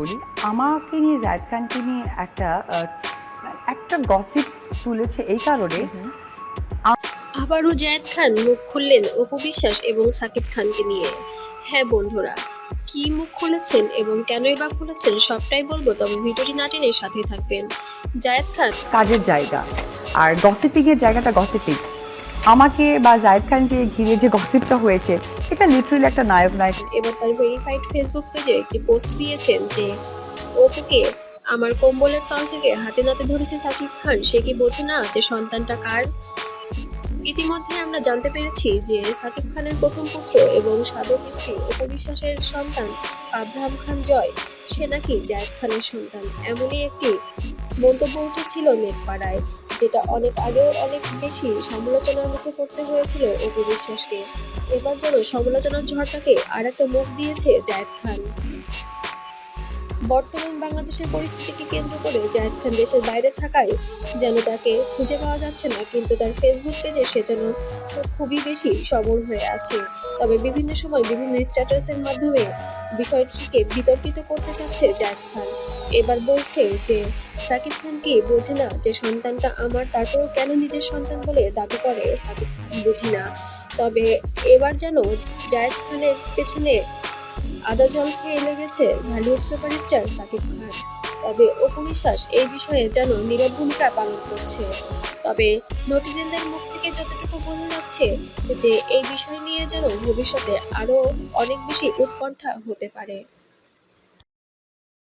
বলি। আমাকে নিয়ে জায়দ খানকে নিয়ে একটা একটা গসিপ তুলেছে এই কারণে আবারও জায়েদ খান মুখ খুললেন অপু বিশ্বাস এবং সাকিব খানকে নিয়ে। হ্যাঁ বন্ধুরা কি মুখ খুলেছেন এবং কেনই বা খুলেছেন সবটাই বলব তবে ভিডিওটি না টেনে সাথে থাকবেন। জায়েদ খান। কাজের জায়গা। আর গসিপিং এর জায়গাটা গসিপিং আমাকে বা জায়দ খানকে ঘিরে যে গসিপটা হয়েছে, সেটা লিটারালি একটা নায়ক নায়ক। এবার তার ভেরিফাইড ফেসবুক পেজে একটি পোস্ট দিয়েছেন যে ওকে আমার কম্বলের তল থেকে হাতে নাতে ধরেছে সাকিব খান, সে কি বোঝে না যে সন্তানটা কার? ইতিমধ্যে আমরা জানতে পেরেছি যে সাকিব খানের প্রথম পুত্র এবং সাধক স্ত্রী উপবিশ্বাসের সন্তান আব্রাহাম খান জয়, সে নাকি জায়েদ খানের সন্তান, এমনই একটি মন্তব্য উঠেছিল নেটপাড়ায়। যেটা অনেক আগেও অনেক বেশি সমালোচনার মুখে পড়তে হয়েছিল অপু বিশ্বাসকে। এবার যেন সমালোচনার ঝড়টাকে আর একটা মুখ দিয়েছে জায়েদ খান। বর্তমান বাংলাদেশের পরিস্থিতিকে কেন্দ্র করে জায়েদ খান দেশের বাইরে থাকায় যেন তাকে খুঁজে পাওয়া যাচ্ছে না, কিন্তু তার ফেসবুক পেজে সে যেন খুবই বেশি সবল হয়ে আছে। তবে বিভিন্ন সময় বিভিন্ন স্ট্যাটাসের মাধ্যমে বিষয়টিকে বিতর্কিত করতে চাচ্ছে জায়েদ খান। এবার বলছে যে, সাকিব খান কি বোঝে না যে সন্তানটা আমার, তারপরেও কেন নিজের সন্তান বলে দাবি করে সাকিব খান? বুঝি না। তবে এবার যেন জায়েদ খানের পেছনে আদা জল খেয়ে লেগেছে ঢালিউড সুপারস্টার সাকিব খান। তবে উপবিশ্বাস এই বিষয়ে যেন নীরব ভূমিকা পালন করছে। তবে নটিজেনদের মুখ থেকে যতটুকু বোঝা যাচ্ছে যে, এই বিষয় নিয়ে যেন ভবিষ্যতে আরও অনেক বেশি উৎকণ্ঠা হতে পারে।